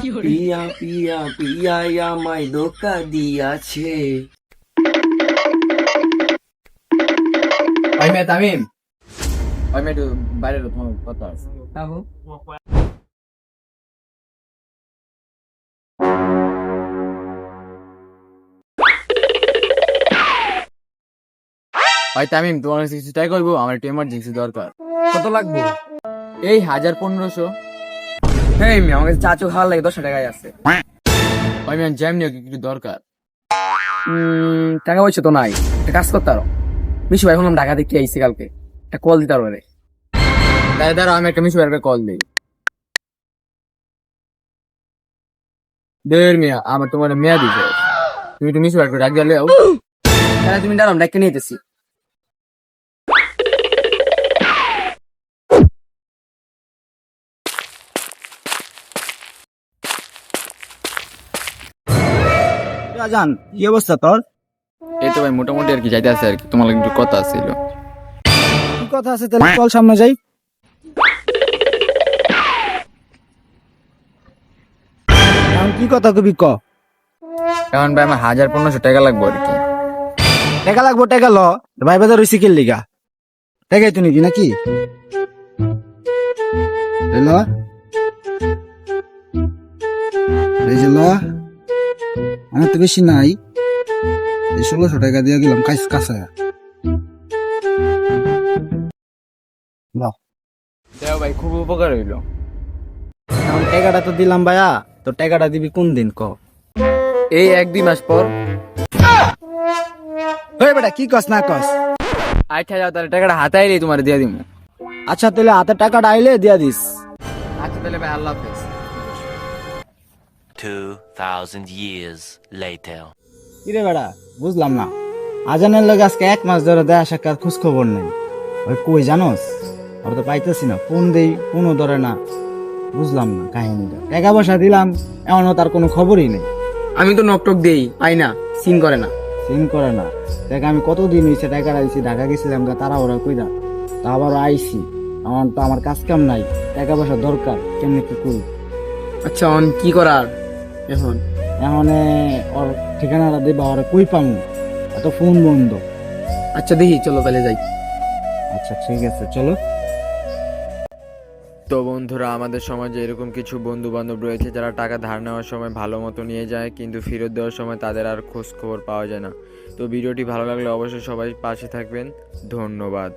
পিয়া পিয়া পিয়া আমায় ধোকা দিয়াছে। ওই মেয়ে তামিম। ওই মেয়ে একটু বাইরে তোমার কথা আছে। ভাই তামিম তোমার কিছু টাকা করব? আমার একটু এমার্জেন্সি দরকার। কত লাগবে? এই হাজার পনেরোশো। হ্যাঁ আমি আমার কাছে চাচু খাওয়ার লাগে দশ টাকায় আছে। ওই মেয়ে যেমনি হোক একটু দরকার? উম, টাকা পয়সা তো নাই। একটা কাজ করতে পারো। মিশু ভাই শুনলাম ঢাকা থেকে আইসি কালকে। একটা কল দিতে পারো রে তাই দাঁড়া আমি একটা মিশু ভাইয়ের কল দিই। দেড় মিয়া আমার তোমার মেয়া দিছে তুমি একটু মিশু ভাইয়ের ডাক দিলে তাহলে তুমি দাঁড়াম ডাক্তার নিয়ে যেতেছি রাজান কি অবস্থা তোর? এই তো ভাই মোটামুটি আর কি যাইতে আছে আর কি। তোমার একটু কথা ছিল কি কথা আছে তাহলে চল সামনে যাই। এখন কি কথা কবি ক? এখন ভাই আমার হাজার পনেরোশো টাকা লাগবে আর কি। টাকা লাগবো টাকা ল। ভাই বাজার রইছি কিল লিগা? টাকাই তো নাকি নাকি? এই আমার তো বেশি নাই। এই ষোলোশো টাকা দিয়ে গেলাম কাজ কাছে। দেও ভাই খুব উপকার হইল। এখন টাকাটা তো দিলাম ভাইয়া তো টাকাটা দিবি কোন দিন ক? এই এক দুই মাস পর। ওই বেটা কি কস না কস? আট হাজার তাহলে টাকাটা হাতাইলে তোমার দিয়ে দিব আচ্ছা তাহলে হাতে টাকাটা আইলে দিয়া দিস। আচ্ছা তাহলে ভাই আল্লাহ হাফেজ। 2,000 years later. কিরে বেড়া বুঝলাম না। আজানের লগে আজকে এক মাস ধরে দেয়া সাক্ষাৎ খোঁজ খবর নেই। ওই কই জানোস? ওরা তো পাইতেছি না ফোন দেই ফোনও ধরে না। বুঝলাম না কাহিনীটা। টাকা পয়সা দিলাম এমনও তার কোনো খবরই নেই। আমি তো নকটক দেই পাই না সিন করে না। সিম করে না। দেখ আমি কতদিন হয়েছে টাকা দিছি ঢাকা গেছিলাম গা তারা ওরা কই কইরা। তা আবার আইছি। আমার তো আমার কাজ কাম নাই টাকা পয়সা দরকার কেমনে কি করি? আচ্ছা অন কি করার? এখন এখন ওর ঠিকানাটা দেবা ওরা কই পামু এত ফোন বন্ধ। আচ্ছা দেখি চলো তাহলে যাই। আচ্ছা ঠিক আছে চলো। তো বন্ধুরা আমাদের সমাজে এরকম কিছু বন্ধু বান্ধব রয়েছে যারা টাকা ধার নেওয়ার সময় ভালো মতো নিয়ে যায় কিন্তু ফেরত দেওয়ার সময় তাদের আর খোঁজ খবর পাওয়া যায় না। তো ভিডিওটি ভালো লাগলে অবশ্যই সবাই পাশে থাকবেন। ধন্যবাদ।